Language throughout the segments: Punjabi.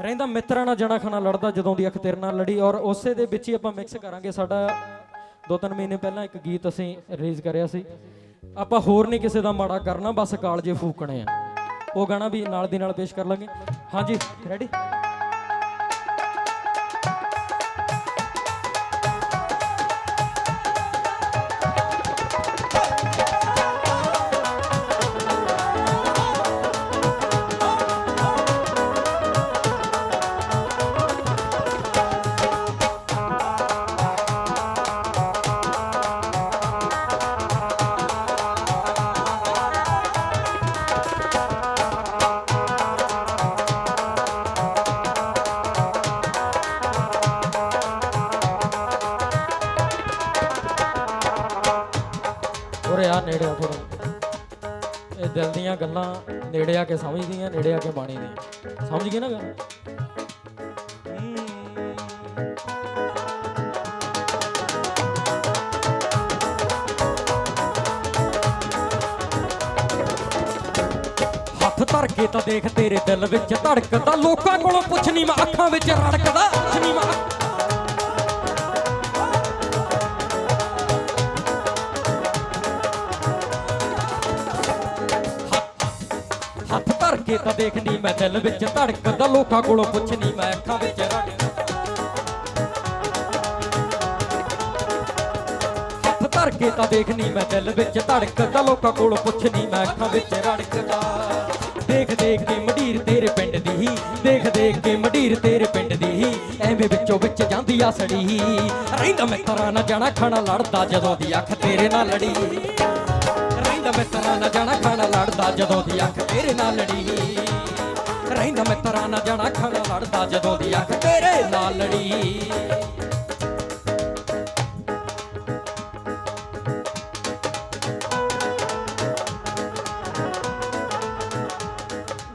ਰਹਿੰਦਾ ਮਿੱਤਰਾਂ ਨਾਲ ਜਣਾ ਖਾਣਾ ਲੜਦਾ ਜਦੋਂ ਦੀ ਅੱਖ ਤੇਰੇ ਨਾਲ ਲੜੀ। ਔਰ ਉਸੇ ਦੇ ਵਿੱਚ ਹੀ ਆਪਾਂ ਮਿਕਸ ਕਰਾਂਗੇ ਸਾਡਾ ਦੋ ਤਿੰਨ ਮਹੀਨੇ ਪਹਿਲਾਂ ਇੱਕ ਗੀਤ ਅਸੀਂ ਰਿਲੀਜ਼ ਕਰਿਆ ਸੀ। ਆਪਾਂ ਹੋਰ ਨਹੀਂ ਕਿਸੇ ਦਾ ਮਾੜਾ ਕਰਨਾ, ਬਸ ਕਾਲਜੇ ਫੂਕਣੇ ਆ। ਉਹ ਗਾਣਾ ਵੀ ਨਾਲ ਦੀ ਨਾਲ ਪੇਸ਼ ਕਰ ਲਾਂਗੇ। ਹਾਂਜੀ ਰੈਡੀ ਇਹ ਗੱਲਾਂ ਨੇੜੇ ਆ ਕੇ ਸਮਝਦੀਆਂ, ਨੇੜੇ ਆ ਕੇ ਬਾਣੀ ਦੀਆਂ ਸਮਝ ਗਏ ਨਾ ਗੱਲ? ਹੱਥ ਧਰ ਕੇ ਤਾਂ ਦੇਖ ਤੇਰੇ ਦਿਲ ਵਿੱਚ ਧੜਕਦਾ, ਲੋਕਾਂ ਕੋਲੋਂ ਪੁੱਛਣੀ ਮੈਂ ਅੱਖਾਂ ਵਿੱਚ ਰੜਕਦਾ, ਪੁੱਛ ਮੈਂ ਕੇ ਤਾਂ ਦੇਖਣੀ ਮੈਂ ਦਿਲ ਵਿੱਚ ਧੜਕਦਾ ਲੋਕਾਂ ਕੋਲੋਂ ਪੁੱਛਣੀ ਮੈਂ ਅੱਖਾਂ ਵਿੱਚ ਰੜਕਦਾ ਹੱਥ ਧਰ ਕੇ ਤਾਂ ਦੇਖਣੀ ਮੈਂ ਦਿਲ ਵਿੱਚ ਧੜਕਦਾ ਲੋਕਾਂ ਕੋਲੋਂ ਪੁੱਛਣੀ ਮੈਂ ਅੱਖਾਂ ਵਿੱਚ ਰੜਕਦਾ ਦੇਖ ਦੇਖ ਕੇ ਮਢੀਰ ਤੇਰੇ ਪਿੰਡ ਦੀ ਹੀ, ਦੇਖ ਦੇਖ ਕੇ ਮਢੀਰ ਤੇਰੇ ਪਿੰਡ ਦੀ ਹੀ, ਐਵੇਂ ਵਿੱਚੋਂ ਵਿੱਚ ਜਾਂਦੀ ਆ ਸੜੀ ਰਹਿੰਦਾ ਮੈਂ ਤਰਾਂ ਨਾ ਜਾਣਾ, ਖਾਣਾ ਲੜਦਾ ਜਦੋਂ ਦੀ ਅੱਖ ਤੇਰੇ ਨਾਲ ਲੜੀ। ਰਹਿੰਦਾ ਮੈਂ ਜਾਣਾ ਖਾਣਾ ਲੜਦਾ ਜਦੋਂ ਦੀ ਅੱਖ ਤੇਰੇ ਨਾਲ ਲੜੀ। ਰਹਿੰਦਾ ਮੈਂ ਤਰਾਂ ਜਾਣਾ ਖਾਣਾ ਲੜਦਾ ਜਦੋਂ ਦੀ ਅੱਖ ਤੇਰੇ ਨਾਲ ਲੜੀ।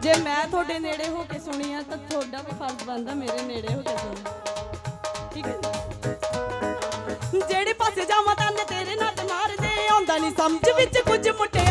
ਜੇ ਮੈਂ ਤੁਹਾਡੇ ਨੇੜੇ ਹੋ ਕੇ ਸੁਣੀ ਆ, ਤਾਂ ਤੁਹਾਡਾ ਵੀ ਫਰਜ਼ ਬਣਦਾ ਮੇਰੇ ਨੇੜੇ ਹੋ ਕੇ ਸੁਣੀ ਠੀਕ ਹੈ ਜਿਹੜੇ ਪਾਸੇ ਜਾਵਾਂ ਤਾਂ ਤੇਰੇ ਨਾਲ ਤੇ ਮਾਰਦੇ ਆਉਂਦਾ ਨਹੀਂ ਸਮਝ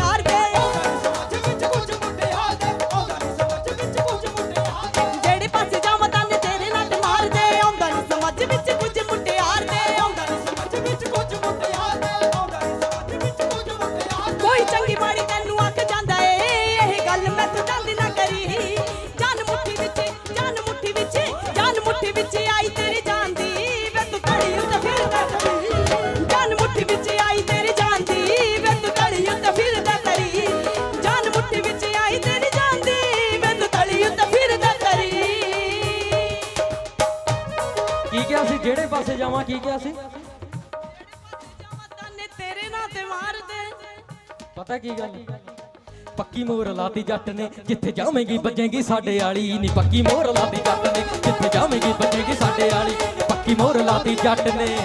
ਜਾਵਾਂ ਕੀ ਕਿਹਾ ਸੀ? ਨੇ ਤੇਰੇ ਨਾਂ ਤੇ ਮਾਰਦੇ ਪਤਾ ਕੀ ਗੱਲ? ਪੱਕੀ ਮੋਰ ਲਾਤੀ ਜੱਟ ਨੇ, ਜਿੱਥੇ ਜਾਵੇਂਗੀ ਵੱਜੇਗੀ ਸਾਡੇ ਵਾਲੀ। ਨਹੀਂ ਪੱਕੀ ਮੋਹਰ ਲਾਤੀ ਜੱਟ ਨੇ, ਜਿੱਥੇ ਜਾਵੇਂਗੀ ਵੱਜੇਗੀ ਸਾਡੇ ਵਾਲੀ। ਪੱਕੀ ਮੋਰ ਲਾਤੀ ਜੱਟ ਨੇ।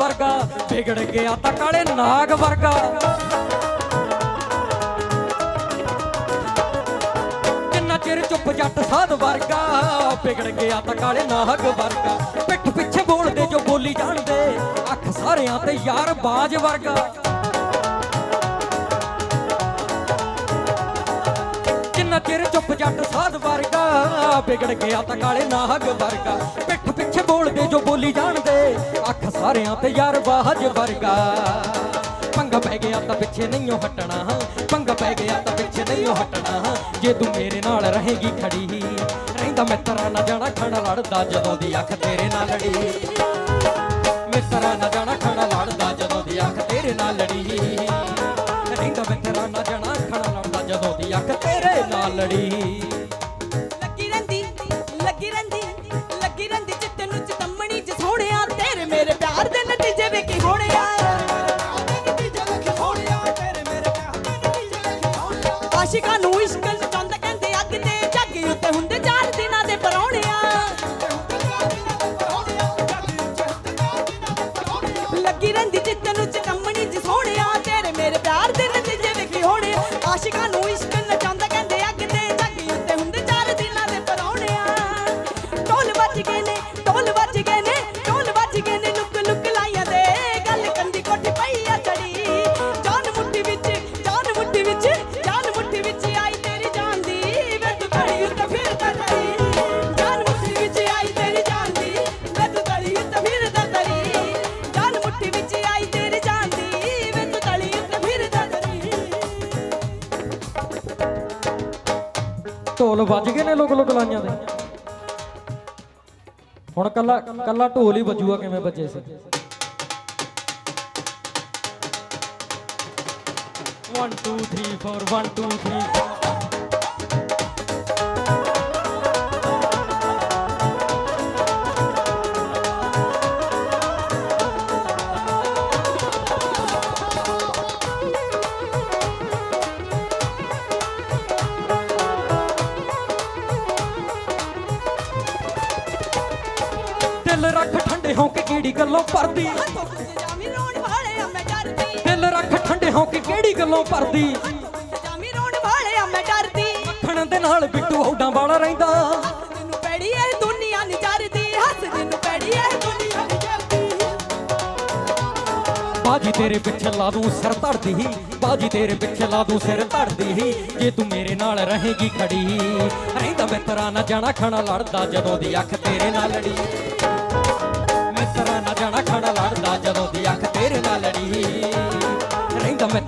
ਵਰਗਾ, ਵਿਗੜ ਗਿਆ ਤਾਂ ਕਾਲੇ ਨਾਗ ਵਰਗਾ। ਕਿੰਨਾ ਚਿਰ ਚੁੱਪ ਜੱਟ ਸਾਧ ਵਰਗਾ, ਵਿਗੜ ਗਿਆ ਤਾਂ ਕਾਲੇ ਨਾਗ ਵਰਗਾ। ਪਿੱਠ ਪਿੱਛੇ ਬੋਲਦੇ ਜੋ ਬੋਲੀ ਜਾਣਦੇ, ਅੱਖ ਸਾਰਿਆਂ ਤੇ ਯਾਰ ਬਾਜ ਵਰਗਾ। ਚੁੱਪ ਜੱਟ ਸਾਧ ਵਰਗਾ, ਵਿਗੜ ਗਿਆ ਤਾਂ ਕਾਲੇ ਨਾਗ ਵਰਗਾ। ਪਿੱਠ ਪਿੱਛੇ ਬੋਲਦੇ ਜੋ ਬੋਲੀ ਜਾਣਦੇ, ਅੱਖ ਸਾਰਿਆਂ ਤੇ ਯਾਰ ਬਾਜ ਵਰਗਾ। ਪੰਗਾ ਪੈ ਗਿਆ ਤਾਂ ਪਿੱਛੇ ਨਹੀਂ ਹਟਣਾ, ਪੰਗਾ ਪੈ ਗਿਆ ਤਾਂ ਪਿੱਛੇ ਨਹੀਂਓ ਹਟਣਾ। ਜੇ ਤੂੰ ਮੇਰੇ ਨਾਲ ਰਹੇਗੀ ਖੜੀ, ਰਹਿੰਦਾ ਮਿੱਤਰਾਂ ਤਰਾਂ ਨਾ ਜਾਣਾ ਖੜ ਲੜਦਾ ਜਦੋਂ ਦੀ ਅੱਖ ਤੇਰੇ ਨਾਲ ਲੜੀ ਮਿੱਤਰਾਂ ਨਾ ਜਾਣਾ chega no escândalo. ਢੋਲ ਵੱਜ ਗਏ ਨੇ ਲੋਕ ਲੋਕ ਲਾਈਆਂ ਦੇ। ਹੁਣ ਕੱਲਾ ਕੱਲਾ ਢੋਲ ਹੀ ਵੱਜੂਗਾ ਕਿਵੇਂ ਵੱਜੇ ਸੀ। 1 2 3 4 1 2 3 ਠੰਡੇ ਹੋ ਕੇ ਕਿਹੜੀ ਗੱਲੋਂ ਪਰਦੀ? ਹੱਥੋਂ ਜਾਮੀ ਰੋਣ ਵਾਲੇ ਆ ਮੈਂ ਡਰਦੀ। ਦਿਲ ਰੱਖ ਠੰਡੇ ਹੋ ਕੇ ਕਿਹੜੀ ਗੱਲੋਂ ਪਰਦੀ? ਜਾਮੀ ਰੋਣ ਵਾਲੇ ਆ ਮੈਂ ਡਰਦੀ। ਮੱਖਣ ਦੇ ਨਾਲ ਬਿੱਟੂ ਹੌਡਾਂ ਵਾਲਾ ਰਹਿੰਦਾ। ਹੱਸਦੇ ਨੂੰ ਪੈੜੀ ਇਹ ਦੁਨੀਆ ਨਹੀਂ ਜਰਦੀ ਹੱਸਦੇ ਨੂੰ ਪੈੜੀ ਇਹ ਦੁਨੀਆ ਨਹੀਂ ਜਰਦੀ ਬਾਜੀ ਤੇਰੇ ਪਿੱਛੇ ਲਾ ਦੂੰ ਸਿਰ ਧੜਦੀ ਬਾਜੀ ਤੇਰੇ ਪਿੱਛੇ ਲਾ ਦੂੰ ਸਿਰ ਧੜਦੀ ਜੇ ਤੂੰ ਮੇਰੇ ਨਾਲ ਰਹੇਗੀ ਖੜੀ ਰਹਿੰਦਾ ਮੈਂ ਤੇਰਾ ਨਾ ਜਾਣਾ ਖਾਣਾ ਲੜਦਾ ਜਦੋਂ ਦੀ ਅੱਖ ਤੇਰੇ ਨਾਲ ਲੜੀ।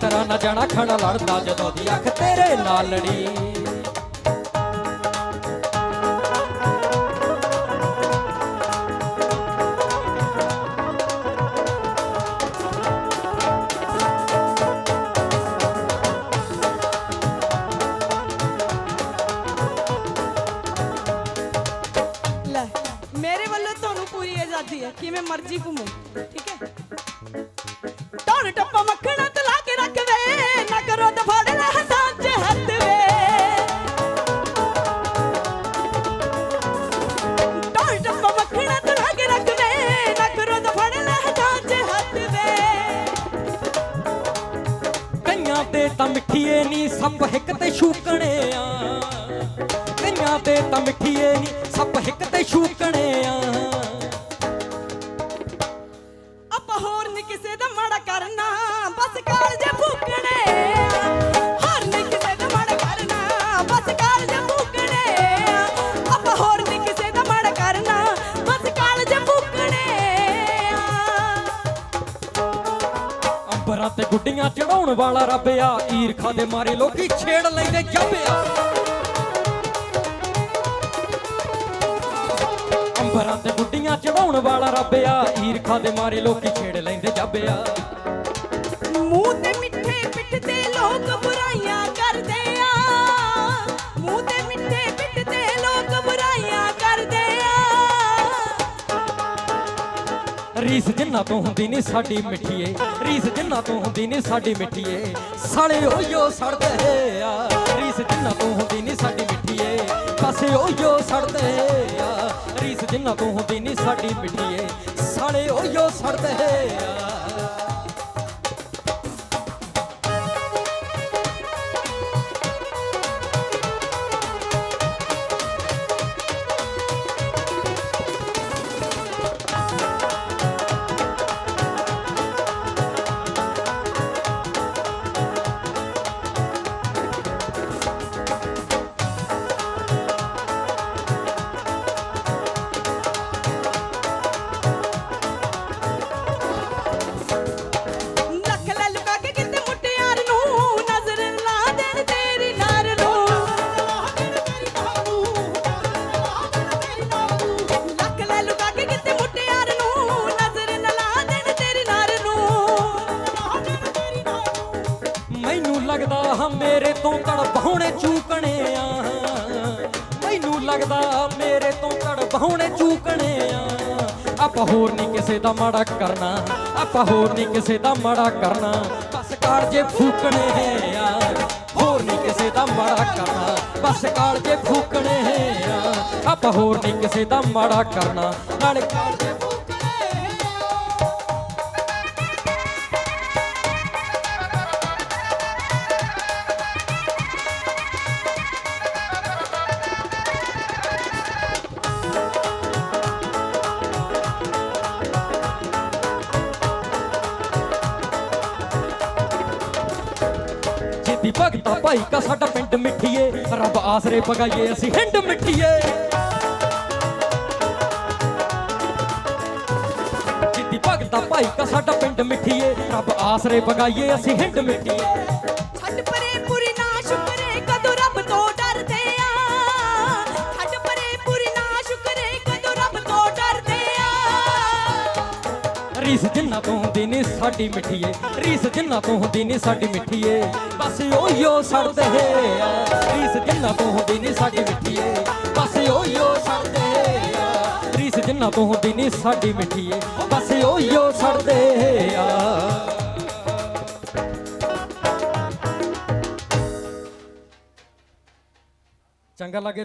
ਤਰ੍ਹਾਂ ਨਾ ਜਾਣਾ ਖੜਾ ਲੜਦਾ ਜਦੋਂ ਦੀ ਅੱਖ ਤੇਰੇ ਨਾਲ ਲੜੀ। ਲੈ, ਮੇਰੇ ਵੱਲੋਂ ਤੁਹਾਨੂੰ ਪੂਰੀ ਆਜ਼ਾਦੀ ਹੈ। ਕਿਵੇਂ ਮਰਜ਼ੀ ਘੁੰਮੋ, ਠੀਕ ਹੈ? ਟੌਣ ਟੱਪਾ ਮੱਖਣਾ ਸੱਪ ਹਿੱਕ ਤੇ ਛੂਕਣੇ ਆ। ਕਈਆਂ ਤੇ ਤਾਂ ਮਿੱਠੀਏ ਨਹੀਂ ਸੱਪ ਹਿੱਕ ਤੇ ਛੂਕਣੇ ਆ। ਆਪਾਂ ਹੋਰ ਨਹੀਂ ਕਿਸੇ ਦਾ ਮਾੜਾ ਕਰਨਾ, ਬਸ ਕਾਲਜੇ ਫੂਕਣੇ ਤੇ ਗੁੱਡੀਆਂ ਚੜਾਉਣ ਵਾਲਾ ਰੱਬ ਆ। ਈਰਖਾ ਦੇ ਮਾਰੇ ਲੋਕੀ ਛੇੜ ਲੈਂਦੇ ਜੱਬਿਆ ਅੰਬਰਾਂ ਤੇ ਗੁੱਡੀਆਂ ਚੜਾਉਣ ਵਾਲਾ ਰੱਬ ਆ। ਈਰਖਾ ਦੇ ਮਾਰੇ ਲੋਕੀ ਛੇੜ ਲੈਂਦੇ ਜੱਬਿਆ ਮੂੰਹ ਤੇ ਮਿੱਠੇ ਪਿੱਠ ਤੇ ਲੋਕ ਰੀਸ ਜਿੰਨਾ ਤੋਂ ਹੁੰਦੀ ਨਹੀਂ ਸਾਡੀ ਮਿੱਠੀਏ, ਰੀਸ ਜਿੰਨਾ ਤੋਂ ਹੁੰਦੀ ਨਹੀਂ ਸਾਡੀ ਮਿੱਠੀਏ। ਸਾਲੇ ਓਯੋ ਸੜਦੇ ਆ, ਰੀਸ ਜਿੰਨਾ ਤੋਂ ਹੁੰਦੀ ਨਹੀਂ ਸਾਡੀ ਮਿੱਠੀਏ। ਬਸ ਓਯੋ ਸੜਦੇ ਆ, ਰੀਸ ਜਿੰਨਾ ਤੋਂ ਹੁੰਦੀ ਨਹੀਂ ਸਾਡੀ ਮਿੱਠੀਏ। ਸਾਲੇ ਓਯੋ ਸੜਦੇ ਆ। ਆਪਾਂ ਹੋਰ ਨਹੀਂ ਕਿਸੇ ਦਾ ਮਾੜਾ ਕਰਨਾ। ਆਪਾਂ ਹੋਰ ਨਹੀਂ ਕਿਸੇ ਦਾ ਮਾੜਾ ਕਰਨਾ। ਬਸ ਕਾਲਜੇ ਫੂਕਣੇ ਆ ਹੋਰ ਨਹੀਂ ਕਿਸੇ ਦਾ ਮਾੜਾ ਕਰਨਾ। ਬਸ ਕਾਲਜੇ ਫੂਕਣੇ ਆ ਆਪਾਂ ਹੋਰ ਨਹੀਂ ਕਿਸੇ ਦਾ ਮਾੜਾ ਕਰਨਾ। ਨਾਲੇ ਕਾਲਜੇ ਜਿੱਦੀ ਭਗਤਾ ਭਾਈ ਕਾ ਸਾਡਾ ਪਿੰਡ ਮਿੱਠੀਏ। ਰੱਬ ਆਸਰੇ ਪਗਾਈਏ, ਅਸੀਂ ਹਿੰਡ ਮਿੱਠੀਏ। ਜਿੱਦੀ ਭਗਤਾ ਭਾਈ ਕਾ ਸਾਡਾ ਪਿੰਡ ਮਿੱਠੀਏ, ਰੱਬ ਆਸਰੇ ਪਗਾਈਏ, ਅਸੀਂ ਹਿੰਡ ਮਿੱਠੀਏ। ਰੀਸ ਜਿੰਨਾ ਤੋਂ ਹੁੰਦੀ ਨੀ ਸਾਡੀ ਮਿੱਠੀਏ, ਰੀਸ ਜਿੰਨਾ ਤੋਂ ਹੁੰਦੀ ਨੀ ਸਾਡੀ ਮਿੱਠੀਏ, ਬਸ ਓਯੋ ਸੜਦੇ ਆ। ਰੀਸ ਜਿੰਨਾ ਤੋਂ ਹੁੰਦੀ ਨੀ ਸਾਡੀ ਮਿੱਠੀਏ, ਬਸ ਓਯੋ ਸੜਦੇ ਆ। ਰੀਸ ਜਿੰਨਾ ਤੋਂ ਹੁੰਦੀ ਨੀ ਸਾਡੀ ਮਿੱਠੀਏ, ਬਸ ਓਯੋ ਸੜਦੇ ਆ। ਚੰਗਾ ਲੱਗੇ